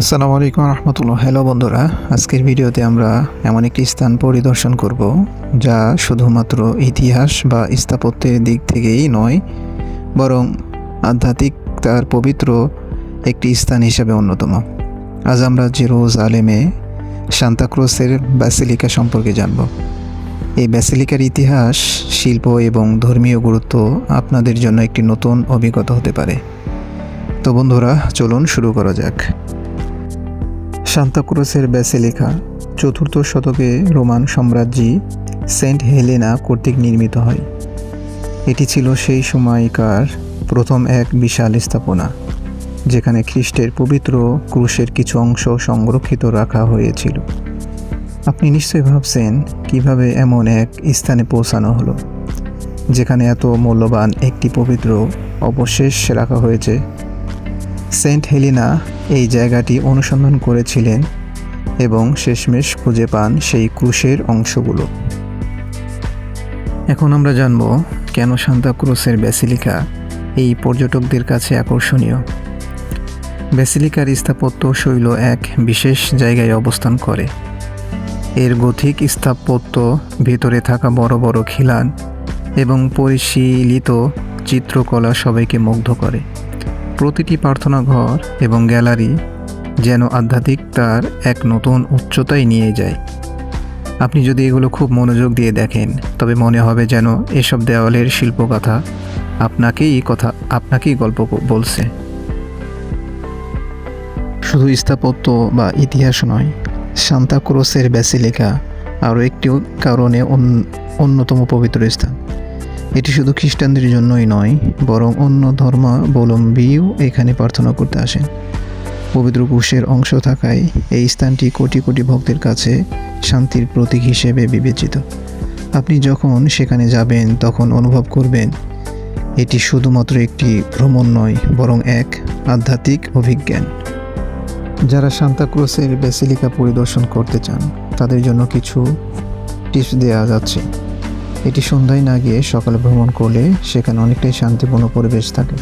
আসসালামু আলাইকুম রহমতুল্লাহ। হ্যালো বন্ধুরা, আজকের ভিডিওতে আমরা এমন একটি স্থান পরিদর্শন করব যা শুধুমাত্র ইতিহাস বা স্থাপত্যের দিক থেকেই নয়, বরং আধ্যাত্মিক তার পবিত্র একটি স্থান হিসেবে অন্যতম। আজ আমরা জেরোজ আলেমে সান্তাক্রোসের ব্যাসিলিকা সম্পর্কে জানব। এই ব্যাসিলিকার ইতিহাস, শিল্প এবং ধর্মীয় গুরুত্ব আপনাদের জন্য একটি নতুন অভিজ্ঞতা হতে পারে। তো বন্ধুরা, চলুন শুরু করা যাক। সান্তাক্রুসের ব্যাসিলিকা, চতুর্থ শতকে রোমান সাম্রাজ্যী সেন্ট হেলেনা কর্তৃক নির্মিত হয়। এটি ছিল সেই সময়কার প্রথম এক বিশাল স্থাপনা, যেখানে খ্রিস্টের পবিত্র ক্রুশের কিছু অংশ সংরক্ষিত রাখা হয়েছিল। আপনি নিশ্চয়ই ভাবছেন, কীভাবে এমন এক স্থানে পৌঁছানো হলো, যেখানে এত মূল্যবান একটি পবিত্র অবশেষ রাখা হয়েছে? সেন্ট হেলিনা এই জায়গাটি অনুসন্ধান করেছিলেন এবং শেষমেশ খুঁজে পান সেই ক্রুশের অংশগুলো। এখন আমরা জানব কেন সান্তা ক্রুসের ব্যাসিলিকা এই পর্যটকদের কাছে আকর্ষণীয়। ব্যাসিলিকার স্থাপত্য শৈল এক বিশেষ জায়গায় অবস্থান করে। এর গথিক স্থাপত্য ভিতরে থাকা বড় বড় খিলান এবং পরিশীলিত চিত্রকলা সবাইকে মুগ্ধ করে। প্রতিটি প্রার্থনা ঘর এবং গ্যালারি যেন আধ্যাত্মিক তার এক নতুন উচ্চতায় নিয়ে যায়। আপনি যদি এগুলো খুব মনোযোগ দিয়ে দেখেন, তবে মনে হবে যেন এসব দেওয়ালের শিল্পকথা আপনাকেই কথা, আপনাকেই গল্প বলছে। শুধু স্থাপত্য বা ইতিহাস নয়, সান্তা ক্রোসের ব্যাসিলিকা আরও একটি কারণে অন্য- অন্যতম পবিত্র স্থান। এটি শুধু খ্রিস্টানদের জন্যই নয়, বরং অন্য ধর্মাবলম্বীও এখানে প্রার্থনা করতে আসেন। পবিত্র কুশের অংশ থাকায় এই স্থানটি কোটি কোটি ভক্তের কাছে শান্তির প্রতীক হিসেবে বিবেচিত। আপনি যখন সেখানে যাবেন, তখন অনুভব করবেন, এটি শুধুমাত্র একটি ভ্রমণ নয়, বরং এক আধ্যাত্মিক অভিজ্ঞান। যারা সান্তাক্রুসের বেসিলিকা পরিদর্শন করতে চান, তাদের জন্য কিছু টিপস দেওয়া যাচ্ছে। এটি সন্ধ্যায় না গিয়ে সকালে ভ্রমণ করলে সেখানে অনেকটাই শান্তিপূর্ণ পরিবেশ থাকে।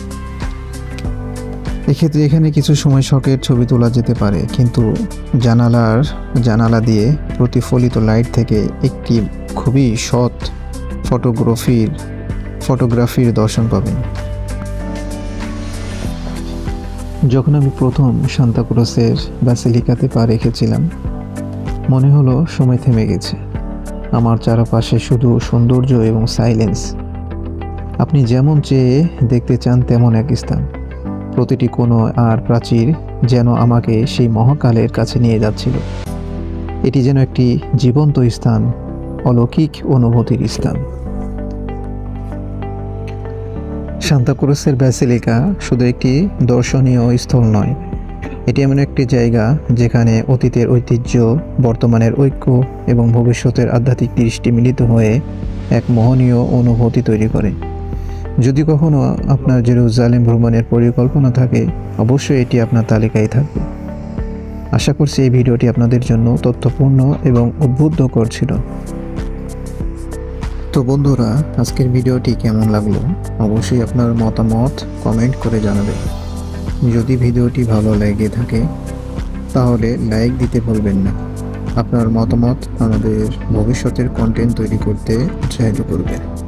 এক্ষেত্রে এখানে কিছু সময় শখের ছবি তোলা যেতে পারে, কিন্তু জানালার, জানালা দিয়ে প্রতিফলিত লাইট থেকে একটি খুবই সৎ ফটোগ্রাফির ফটোগ্রাফির দর্শন পাবেন। যখন আমি প্রথম সান্তাক্রুসের ব্যাসিলিকাতে পা রেখেছিলাম, মনে হলো সময় থেমে গেছে। আমার চারপাশে শুধু সৌন্দর্য এবং সাইলেন্স আপনি যেমন চেয়ে দেখতে চান তেমন এক স্থান। প্রতিটি কোনো আর প্রাচীর যেন আমাকে সেই মহাকালের কাছে নিয়ে যাচ্ছিল। এটি যেন একটি জীবন্ত স্থান, অলৌকিক অনুভূতির স্থান। সান্তাক্রুসের ব্যাসিলিকা শুধু একটি দর্শনীয় স্থল নয় এটি এমন একটি জায়গা যেখানে অতীতের ঐতিহ্য, বর্তমানের ঐক্য এবং ভবিষ্যতের আধ্যাত্মিক দৃষ্টি মিলিত হয়ে এক মোহনীয় অনুভূতি তৈরি করে। যদি কখনো আপনার জেরুজালেম ভ্রমণের পরিকল্পনা থাকে, অবশ্যই এটি আপনার তালিকায় থাকবে। আশা করছি এই ভিডিওটি আপনাদের জন্য তথ্যপূর্ণ এবং উদ্বুদ্ধকর ছিল তো বন্ধুরা, আজকের ভিডিওটি কেমন লাগল? অবশ্যই আপনার মতামত কমেন্ট করে জানাবেন। যদি ভিডিওটি ভালো লেগে থাকে, তাহলে লাইক দিতে ভুলবেন না। আপনার মতামত আমাদের ভবিষ্যতের কন্টেন্ট তৈরি করতে সাহায্য করবে